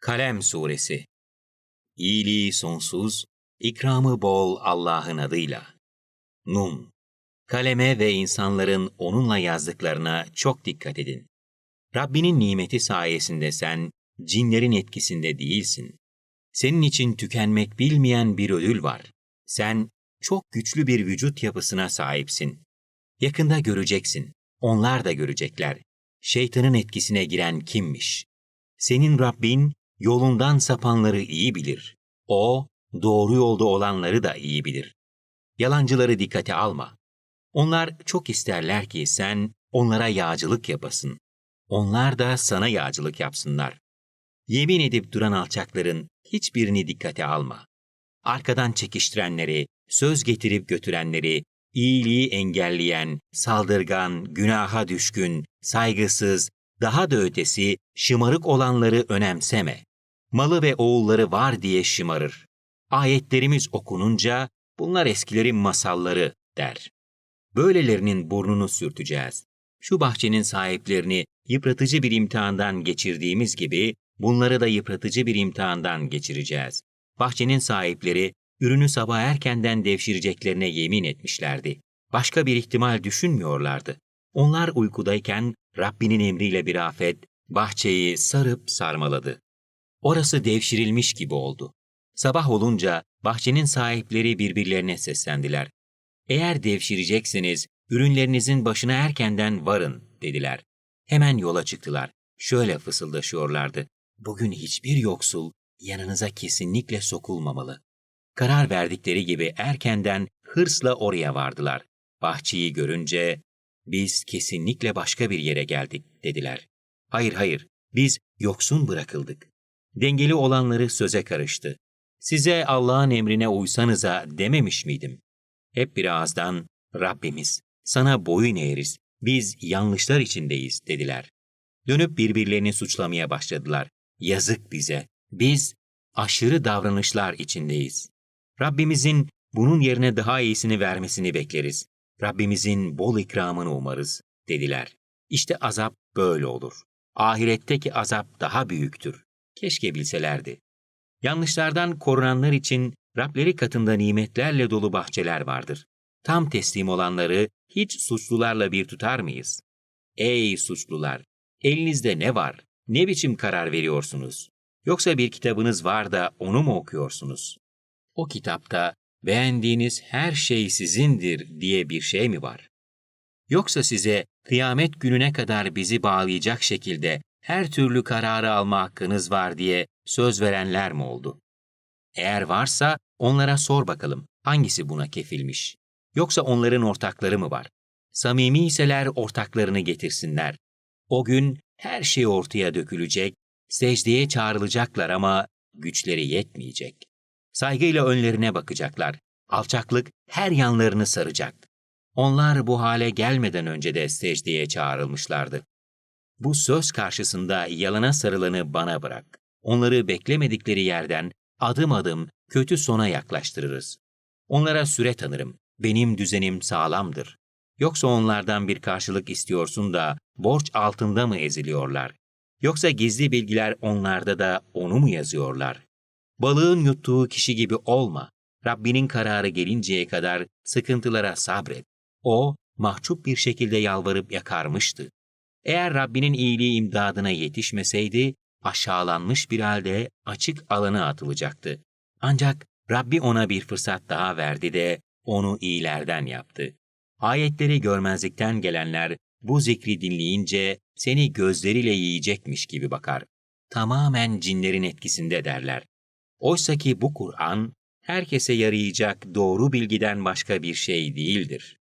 Kalem Suresi İyiliği sonsuz, ikramı bol Allah'ın adıyla. Nun Kaleme ve insanların onunla yazdıklarına çok dikkat edin. Rabbinin nimeti sayesinde sen cinlerin etkisinde değilsin. Senin için tükenmek bilmeyen bir ödül var. Sen çok güçlü bir vücut yapısına sahipsin. Yakında göreceksin. Onlar da görecekler. Şeytanın etkisine giren kimmiş? Senin Rabbin, yolundan sapanları iyi bilir. O, doğru yolda olanları da iyi bilir. Yalancıları dikkate alma. Onlar çok isterler ki sen onlara yağcılık yapasın. Onlar da sana yağcılık yapsınlar. Yemin edip duran alçakların hiçbirini dikkate alma. Arkadan çekiştirenleri, söz getirip götürenleri, iyiliği engelleyen, saldırgan, günaha düşkün, saygısız, daha da ötesi şımarık olanları önemseme. Malı ve oğulları var diye şımarır. Ayetlerimiz okununca bunlar eskilerin masalları der. Böylelerinin burnunu sürteceğiz. Şu bahçenin sahiplerini yıpratıcı bir imtihandan geçirdiğimiz gibi bunları da yıpratıcı bir imtihandan geçireceğiz. Bahçenin sahipleri ürünü sabah erkenden devşireceklerine yemin etmişlerdi. Başka bir ihtimal düşünmüyorlardı. Onlar uykudayken Rabbinin emriyle bir afet bahçeyi sarıp sarmaladı. Orası devşirilmiş gibi oldu. Sabah olunca bahçenin sahipleri birbirlerine seslendiler. Eğer devşirecekseniz ürünlerinizin başına erkenden varın dediler. Hemen yola çıktılar. Şöyle fısıldaşıyorlardı. Bugün hiçbir yoksul yanınıza kesinlikle sokulmamalı. Karar verdikleri gibi erkenden hırsla oraya vardılar. Bahçeyi görünce biz kesinlikle başka bir yere geldik dediler. Hayır hayır biz yoksun bırakıldık. Dengeli olanları söze karıştı. Size Allah'ın emrine uysanıza dememiş miydim? Hep bir ağızdan Rabbimiz sana boyun eğeriz, biz yanlışlar içindeyiz dediler. Dönüp birbirlerini suçlamaya başladılar. Yazık bize, biz aşırı davranışlar içindeyiz. Rabbimizin bunun yerine daha iyisini vermesini bekleriz. Rabbimizin bol ikramını umarız, dediler. İşte azap böyle olur. Ahiretteki azap daha büyüktür. Keşke bilselerdi. Yanlışlardan korunanlar için Rableri katında nimetlerle dolu bahçeler vardır. Tam teslim olanları hiç suçlularla bir tutar mıyız? Ey suçlular! Elinizde ne var? Ne biçim karar veriyorsunuz? Yoksa bir kitabınız var da onu mu okuyorsunuz? O kitapta beğendiğiniz her şey sizindir diye bir şey mi var? Yoksa size kıyamet gününe kadar bizi bağlayacak şekilde her türlü kararı alma hakkınız var diye söz verenler mi oldu? Eğer varsa onlara sor bakalım hangisi buna kefilmiş? Yoksa onların ortakları mı var? Samimi iseler ortaklarını getirsinler. O gün her şey ortaya dökülecek, secdeye çağrılacaklar ama güçleri yetmeyecek. Saygıyla önlerine bakacaklar. Alçaklık her yanlarını saracak. Onlar bu hale gelmeden önce de secdeye çağrılmışlardı. Bu söz karşısında yalana sarılanı bana bırak. Onları beklemedikleri yerden adım adım kötü sona yaklaştırırız. Onlara süre tanırım. Benim düzenim sağlamdır. Yoksa onlardan bir karşılık istiyorsun da borç altında mı eziliyorlar? Yoksa gizli bilgiler onlarda da onu mu yazıyorlar? Balığın yuttuğu kişi gibi olma. Rabbinin kararı gelinceye kadar sıkıntılara sabret. O, mahcup bir şekilde yalvarıp yakarmıştı. Eğer Rabbinin iyiliği imdadına yetişmeseydi, aşağılanmış bir halde açık alana atılacaktı. Ancak Rabbi ona bir fırsat daha verdi de onu iyilerden yaptı. Ayetleri görmezlikten gelenler bu zikri dinleyince seni gözleriyle yiyecekmiş gibi bakar. Tamamen cinlerin etkisinde derler. Oysa ki bu Kur'an herkese yarayacak doğru bilgiden başka bir şey değildir.